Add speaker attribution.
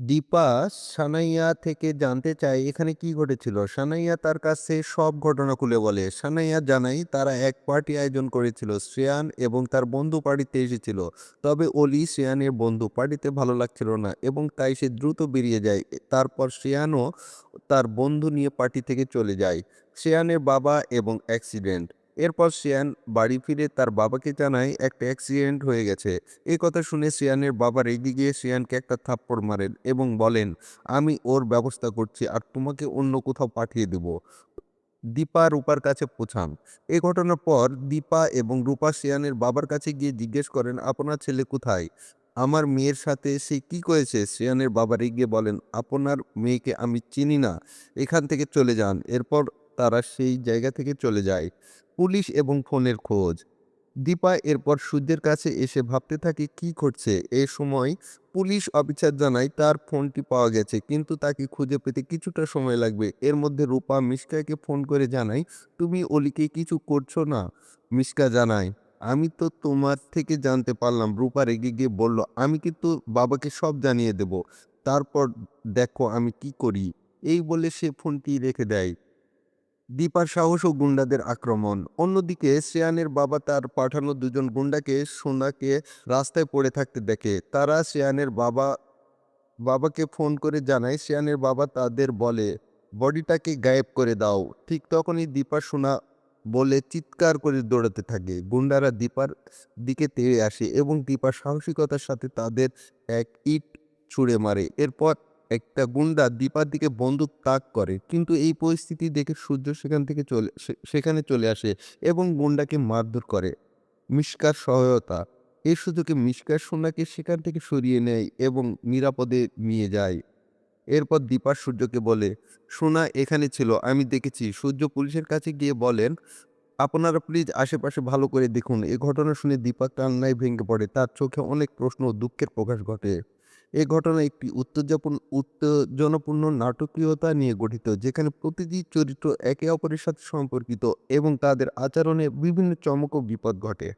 Speaker 1: দীপা সানাইয়া থেকে জানতে চায় এখানে কি ঘটেছিল? সানাইয়া তার কাছে সব ঘটনা খুলে বলে। সানাইয়া জানাই তারা এক পার্টি আয়োজন করেছিল, শ্রেয়ান এবং তার বন্ধু পার্টিতে এসেছিল। তবে অলি শ্রেয়ানের বন্ধু পার্টিতে ভালো লাগছিল না এবং তাই সে দ্রুত বেরিয়ে যায়। তারপর শ্রেয়ানও তার বন্ধু নিয়ে পার্টি থেকে চলে যায়। শ্রেয়ানের বাবা এবং অ্যাক্সিডেন্ট। এরপর শ্রেয়ান বাড়ি ফিরে তার বাবাকে জানায়, একটা অ্যাক্সিডেন্ট হয়ে গেছে। এই কথা শুনে শ্রেয়ানের বাবা রেগে গিয়ে শ্রেয়ানকে একটা থাপ্পড় মারেন এবং বলেন, আমি ওর ব্যবস্থা করছি আর তোমাকে অন্য কোথাও পাঠিয়ে দেব। দীপা রূপার কাছে পৌঁছান। এই ঘটনার পর দীপা এবং রূপা শ্রেয়ানের বাবার কাছে গিয়ে জিজ্ঞেস করেন, আপনার ছেলে কোথায়? আমার মেয়ের সাথে সে কি করেছে? শ্রেয়ানের বাবা রেগে বলেন, আপনার মেয়েকে আমি চিনি না। এখান থেকে চলে যান। এরপর তারা সেই জায়গা থেকে চলে যায়। পুলিশ এবং ফোনের খোঁজ। দীপা এরপর সূর্যের কাছে এসে ভাবতে থাকে, কি ঘটছে? এ সময় পুলিশ অফিসার জানায়, তার ফোনটি পাওয়া গেছে, কিন্তু তাকে খুঁজে পেতে কিছুটা সময় লাগবে। এর মধ্যে রূপা মিশকাকে ফোন করে জানায়, তুমি অলিকে কিছু করছ না? মিশকা জানায়, আমি তো তোমার থেকে জানতে পারলাম। রূপা রেগে গিয়ে বলল, আমি কিন্তু বাবাকে সব জানিয়ে দেব। তারপর দেখো আমি কি করি। এই বলে সে ফোনটি রেখে দেয়। দীপার সাহস ও গুন্ডাদের আক্রমণ। অন্যদিকে শ্রেয়ানের বাবা তার পাঠানো দুজন গুন্ডাকে সোনাকে রাস্তায় পড়ে থাকতে দেখে। তারা শ্রেয়ানের বাবা, বাবাকে ফোন করে জানায়, শ্রেয়ানের বাবা তাদের বলে, বডিটাকে গায়েব করে দাও। ঠিক তখনই দীপা সোনা বলে চিৎকার করে দৌড়াতে থাকে। গুন্ডারা দীপার দিকে তেড়ে আসে এবং দীপার সাহসিকতার সাথে তাদের এক ইট ছুঁড়ে মারে। এরপর একটা গুন্ডা দীপার দিকে বন্দুক তাক করে, কিন্তু এই পরিস্থিতি দেখে সূর্য সেখান থেকে চলে সেখানে চলে আসে এবং গুন্ডাকে মারধর করে। মিশকার সহায়তা এই সুযোগে মিশকার সোনাকে সেখান থেকে সরিয়ে নেয় এবং নিরাপদে নিয়ে যায়। এরপর দীপা সূর্যকে বলে, সোনা, এখানে ছিল, আমি দেখেছি। সূর্য পুলিশের কাছে গিয়ে বলেন, আপনারা প্লিজ আশেপাশে ভালো করে দেখুন। এ ঘটনা শুনে দীপা কান্নায় ভেঙে পড়ে। তার চোখে অনেক প্রশ্ন ও দুঃখের প্রকাশ ঘটে। এই ঘটনা একটি উত্তেজপূর্ণ, উত্তেজনাপূর্ণ নাটকীয়তা নিয়ে গঠিত, যেখানে প্রতিটি চরিত্র একে অপরের সাথে সম্পর্কিত এবং তাদের আচরণে বিভিন্ন চমক ও বিপদ ঘটে।